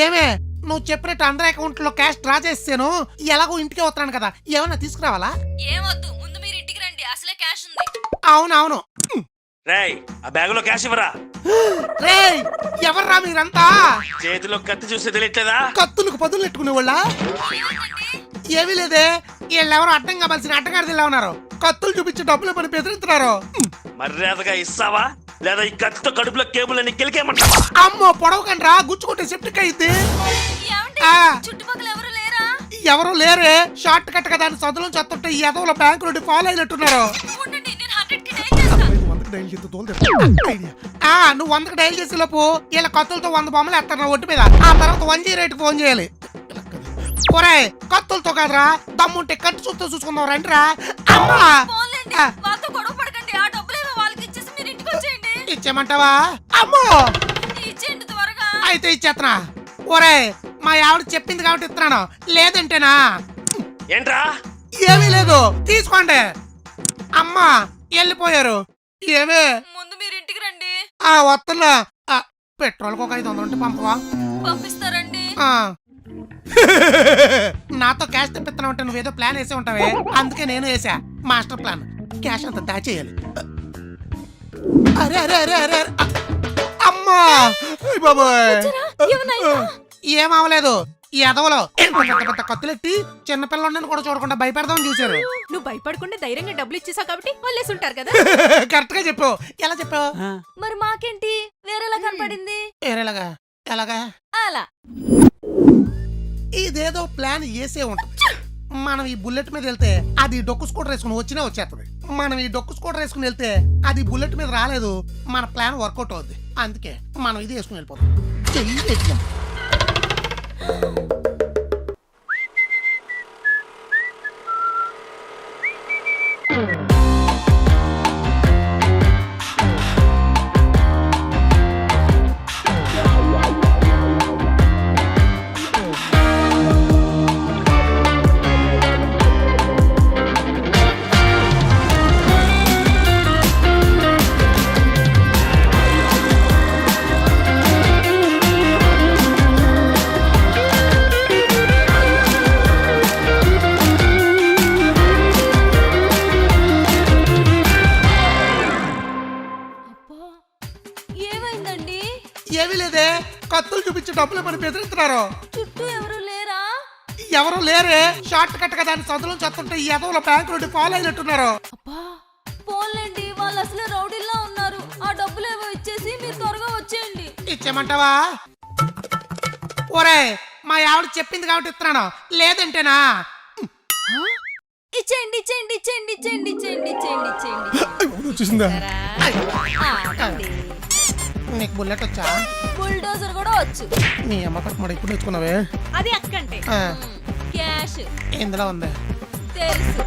ఏమే? నువ్వు చెప్పినట్టు అందరి అకౌంట్లో క్యాష్ డ్రా చేసాను ఎలాగో ఇంటికి వస్తున్నాను కదా. ఏమన్నా తీసుకురావాలా? ఏమొద్దు. ముందు మీరు ఇంటికి రండి. అసలే క్యాష్ ఉంది. అవును అవును రేయ్ ఆ బ్యాగులో క్యాష్ ఇవ్వరా? రే ఎవర్రా మీరంతా? చేతిలో కత్తి చూస్తే తెలియట్లేదా? కత్తులకు పదులు పెట్టుకునే వాళ్ళ ఏమీ లేదే. వీళ్ళెవరో అడ్డం కావాల్సిన అడ్డగాడిదిలా ఉన్నారు? కత్తులు చూపించి డబ్బులు పని బెదిరిస్తున్నారు. మర్యాదగా ఇస్తావా? లేదా ఈ కత్తితో కడుపులో కేబుల్ అని కెలికేయమంటావా? అమ్మో పొడవకండ్రా గుచ్చుకుంటే సెప్టిక్ అయింది ఆ. చుట్టుపక్కల ఎవరు లేరా? ఎవరు లేరే? షార్ట్ కట్ కదా అని సదులు చత్తుంటే ఈ ఎదవల బ్యాంకు నుండి ఫాలో అయినట్టున్నారు. ఉండండి నేను హండ్రెడ్కి డైల్ చేస్తాను వందకి డైల్ చేస్తే తోలు ఐడియా. ఆ నువ్వు వందకి డైల్ చేసే లోపు వీళ్ళ కత్తులతో వంద బొమ్మలు ఎత్తారు ఒట్టు మీద. ఆ తర్వాత వన్ జీరో ఎయిట్ ఫోన్ చేయాలి. ఒరే కత్తులతో కాదురా దమ్ముంటే కట్టు చూస్తూ చూసుకుందాం రండిరా. అమ్మా! ఇచ్చేయమంటావా? అమ్మో! ఇచ్చేయండి త్వరగా. అయితే ఇచ్చేస్తున్నా ఒరే మా ఆవిడ చెప్పింది కాబట్టి ఇస్తున్నాను. లేదంటేనా? ఏంట్రా? ఏమీ లేదు. తీసుకోండి. అమ్మా వెళ్ళిపోయారు. ఏమే? ముందు మీరు ఇంటికి రండి. ఆ వస్తున్నా. ఆ, పెట్రోల్కి ఒక ఐదు వందలు ఉంటే పంపవా? పంపిస్తారండి. ఆ. నాతో క్యాష్ తెప్పిస్తున్నావు అంటే నువ్వేదో ప్లాన్ వేసే ఉంటావే. అందుకే నేను వేసా. Master plan. క్యాష్ అంతా దాచేయాలి. అరే అరే అరే అరే అరే. అమ్మా! అయ్ బాబోయ్? ఏమవలేదు ఈ ఎదవలో. పెద్ద పెద్ద కత్తులెట్టి చిన్నపిల్లని కూడా చూడకుండా భయపెడదామని చూశారు. నువ్వు భయపడకుండా ధైర్యంగా డబ్బులు ఇచ్చేసావు కాబట్టి వాళ్ళేసి ఉంటారు కదా? కరెక్ట్గా చెప్పావు ఎలా చెప్పావు? మరి మాకేంటి? వేరేలా కనపడింది? వేరేలాగా. ఎలాగా? అలా. ఇదేదో ప్లాన్ వేసే ఉంటుంది. మనం ఈ బుల్లెట్ మీద వెళ్తే అది డొక్కు స్కూటర్ వేసుకుని వచ్చినా వచ్చేస్తుంది. మనం ఈ డొక్కు స్కూటర్ వేసుకుని వెళ్తే అది బుల్లెట్ మీద రాలేదు మన ప్లాన్ వర్కౌట్ అవుద్ది. అందుకే మనం ఇది వేసుకుని వెళ్ళిపోతాం చెయ్యి ఏమీ లేదే. కత్తులు చూపించి డబ్బులు పని బెదిరిస్తున్నారు చుట్టూ ఎవరు లేరా? ఎవరు లేరే. షార్ట్ కట్ కదా అని సదులు చత్తుంటే ఈ ఎదవల బ్యాంక్ నుండి ఫాలో అయినట్టున్నారు. అబ్బా పోన్లేండి వాళ్ళు అసలే రౌడీల్లో ఉన్నారు. ఆ డబ్బులేవో ఇచ్చేసి మీరు త్వరగా వచ్చేయండి. ఇచ్చేయమంటావా? ఒరే మా ఆవిడ చెప్పింది కాబట్టి ఇస్తున్నాను. లేదంటేనా? ఇచ్చేయండి ఇచ్చేయండి ఇచ్చేయండి ఇచ్చేయండి ఇచ్చేయండి ఇచ్చేయండి ఇచ్చేయండి. చూసిందా. నీకు బుల్లెట్ వచ్చా? బుల్డోజర్ కూడా వచ్చు. నీ అమ్మ కట్టుమడ ఇప్పుడు నేర్చుకున్నావే అది అక్కంటే. క్యాష్. ఇందులో ఉంది? తెలుసు.